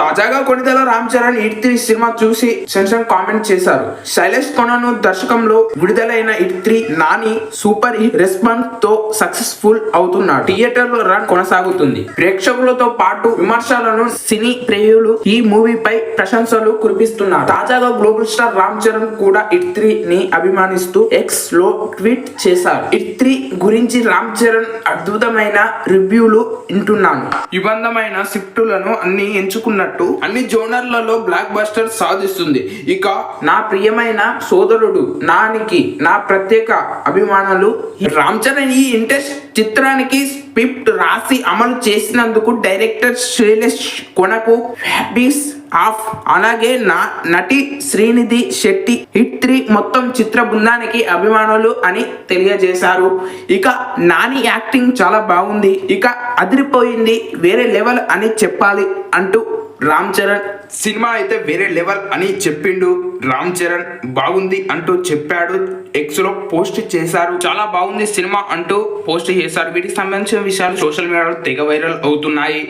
తాజాగా Konidela Ram Charan HIT three cinema చూసి సెన్షన్ కామెంట్ చేశారు. శైలేష్ కొనను దర్శకంలో విడుదలైన HIT three Nani super hit రెస్పాన్స్తో successful అవుతున్నాడు థియేటర్లో రన్ కొనసాగుతుంది. ప్రేక్షకులతో పాటు విమర్శలను సినీ ప్రియులు ఈ మూవీపై ప్రశంసలు కురిపిస్తున్నారు. తాజాగా గ్లోబల్ స్టార్ రామ్ చరణ్ కూడా ఇట్ త్రీ ని అభిమానిస్తూ ఎక్స్లో ట్వీట్ చేశారు. ఇట్ త్రీ గురించి రామ్ చరణ్ అద్భుతమైన రివ్యూలు వింటున్నాను. ఇబంధమైన షిఫ్టులను అన్ని ఎంచుకున్నారు ఎంచుకున్నట్టు అన్ని జోనర్లలో బ్లాక్ బస్టర్ సాధిస్తుంది. ఇక నా ప్రియమైన సోదరుడు నానికి నా ప్రత్యేక అభిమానులు రామ్ చరణ్ ఈ ఇంట్రెస్ట్ చిత్రానికి స్క్రిప్ట్ రాసి అమలు చేసినందుకు డైరెక్టర్ శ్రీలేష్ కొనకు హ్యాపీస్ ఆఫ్. అలాగే నా నటి శ్రీనిధి శెట్టి హిట్ త్రీ మొత్తం చిత్ర బృందానికి అభిమానులు అని తెలియజేశారు. ఇక నాని యాక్టింగ్ చాలా బాగుంది. ఇక అదిరిపోయింది. వేరే లెవెల్ అని చెప్పాలి అంటూ రామ్ చరణ్ సినిమా అయితే వేరే లెవెల్ అని చెప్పిండు. రామ్ చరణ్ బాగుంది అంటూ చెప్పాడు. ఎక్స్లో పోస్ట్ చేశారు. చాలా బాగుంది సినిమా అంటూ పోస్ట్ చేశారు. వీటికి సంబంధించిన విషయాలు సోషల్ మీడియాలో తెగ వైరల్ అవుతున్నాయి.